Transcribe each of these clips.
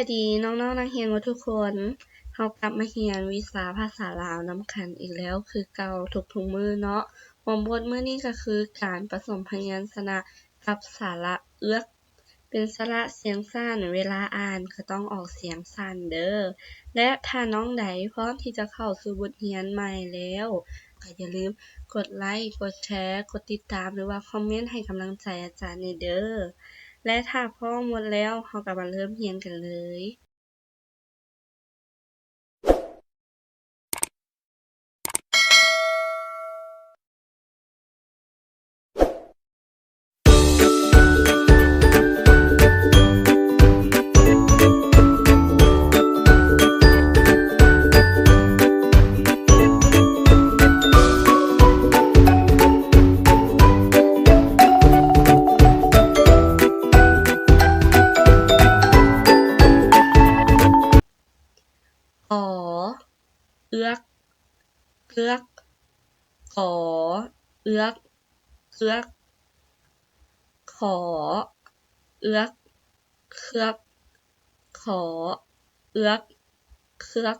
วัสดีน้องๆนักเรียนทุกคนเรากลับมาเรียนวิชาภาษาลาวน้ำกันอีกแล้ว คือเก่าทุกทุกมือเนาะหัวบทมื้อนี้ก็คือการผสมพยัญชนะกับสาระเอื้อก เป็นสระเสียงสั้นเวลาอ่านก็ต้องออกเสียงสั้นเด้อ และถ้าน้องใดพร้อมที่จะเข้าสู่บทเรียนใหม่แล้วก็อย่าลืมกดไลค์ กดแชร์ กดติดตามหรือว่าคอมเมนต์ให้กำลังใจอาจารย์ในเด้อ และถ้าพร้อมหมดแล้วเราก็มาเริ่มเรียนกันเลย เอื้อกเกือกขอ เอื้อกเกือก ขอ เอื้อกเคือก ขอ เอื้อกเคือก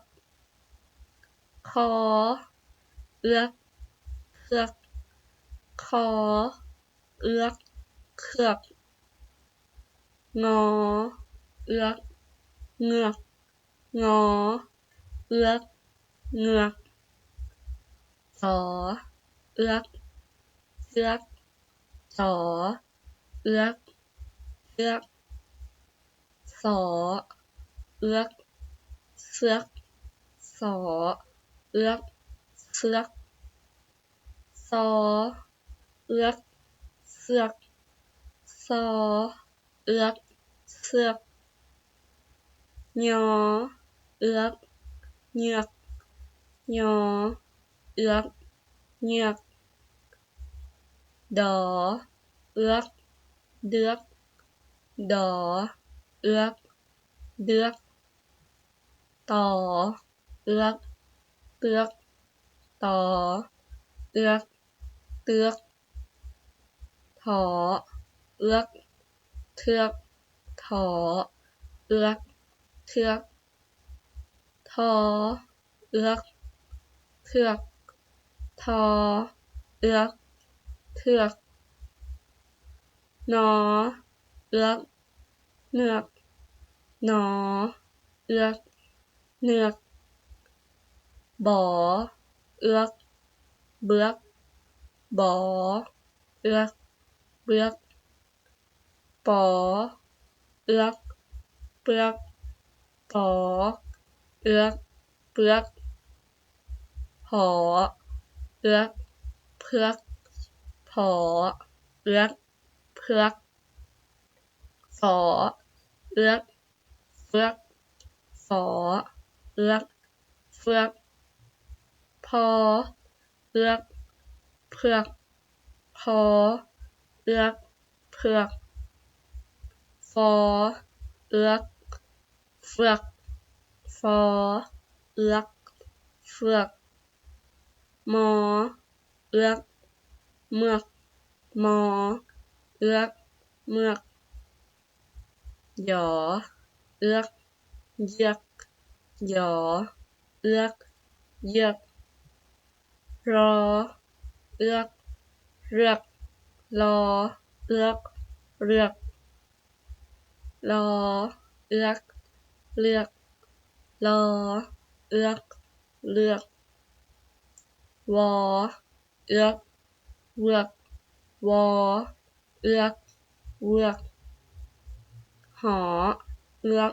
คอ เอื้อกเคือก คอ เอื้อกเคือก งอ เอื้อก เงือก งอ เอื้อก เงือกสอเอื้อกเอือกสอเอื้อกเอือกสอเอื้อกเสือกสอเอื้อกเสือกซอเอื้อกเสือกซอเอื้อกเสือกยอเอื้อกเหยือก ยอ เอื้อกเหยือก ดอ เอื้อก เดือก ดอ เอื้อก เดือกตอเอื้อก เตือกตอเอื้อก เตือก ถอ เอื้อก เทือก ถอ เอื้อก เทือก ทอ เอื้อก เทือก ทอ เอื้อก เทือก นอ เอื้อก เนือก หนอ เอื้อก เนือก บอ เอื้อก เบือก บอ เอื้อก เบือก ปอ เอื้อกเปือกปอ เอื้อกเปือก ผอเอื้อกเพือกผอเอื้อกเพือกฝอเอื้อกเฟือกฝอเอื้อกเฟือกพอเอื้อกเพือกพอเอื้อกเพือกฟอเอื้อกเฟือกฟอเอื้อกเฟือก มอ เอื้อก เมือก มอ เอื้อก เมือกหยอ เอื้อกเยือกหยอ เอื้อกเยือก รอ เอื้อก เรือก รอ เอื้อก เรือก รอ เอื้อก เลือก รอ เอื้อก เลือก วอเอื้อกเวือกวอเอื้อกเวือกหอเอื้อก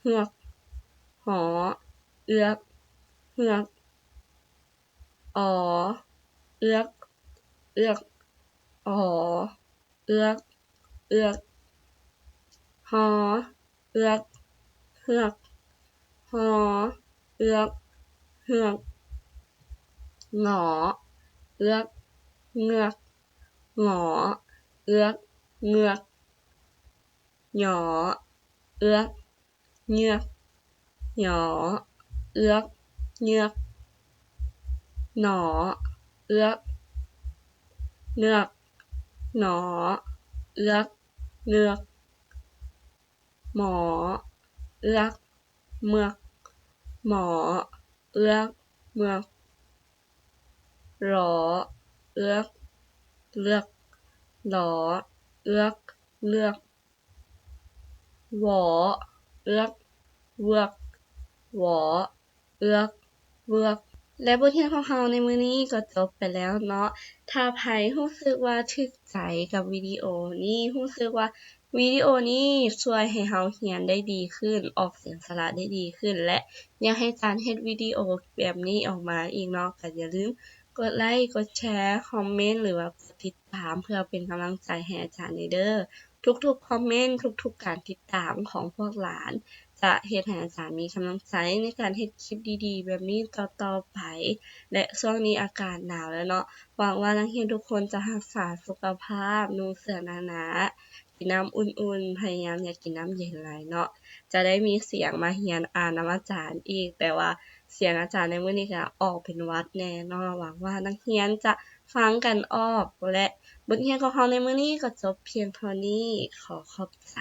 เฮือกหอเอื้อกเฮือกออเอื้อกเอื้อกออเอื้อกเอื้อกหอเอื้อกเฮือกหอเอื้อกเฮือก หงอ เอื้อกเงือกหงอ เอื้อกเงือกหยอ เอื้อกเหยือกหยอ เอื้อกเหยือกหนอ เอื้อกเนือกหนอ เอื้อกเนือกหมอเเอือกเมือกหมอ เอือกเมือก หรอเอือก เลือกหลอเอือก เลือกหวอเอือก เวือกหวอเอือกเวือกและบทเรียนของเราในมื้อนี้ก็จบไปแล้วเนาะ ถ้าไผรู้สึกว่าถึกใจกับวิดีโอนี้รู้สึกว่าวิดีโอนี้ช่วยให้เราเรียนได้ดีขึ้น ออกเสียงสระได้ดีขึ้น และอยากให้อารเฮ็ดวิดีโอแบบนี้ออกมาอีกเนาะก็อย่าลืม กดไลก์กดแชร์ คอมเมนต์ หรือว่ากดติดตามเพื่อเป็นกำลังใจให้อาจารย์ได้เด้อทุกๆ คอมเมนต์ ทุกๆ การติดตามของพวกหลาน จะเฮ็ดให้อาจารย์มีกำลังใจในการเฮ็ดคลิปดีๆ แบบนี้ต่อๆไป และช่วงนี้อากาศหนาวแล้วเนาะ หวังว่านักเรียนทุกคนจะรักษาสุขภาพ นุ่งเสื้อหนาๆ กินน้ำอุ่นๆ พยายามอย่ากินน้ำเย็นหลายเนาะ จะได้มีเสียงมาเรียนอ่านนำอาจารย์อีก แต่ว่า เสียงอาจารย์ในมื้อนี้ก็ออกเป็นวัดแน่นอนหวังว่านักเรียนจะฟังกันออกและบทเรียนของเราในมื้อนี้ก็จบเพียงเท่านี้ขอขอบใจ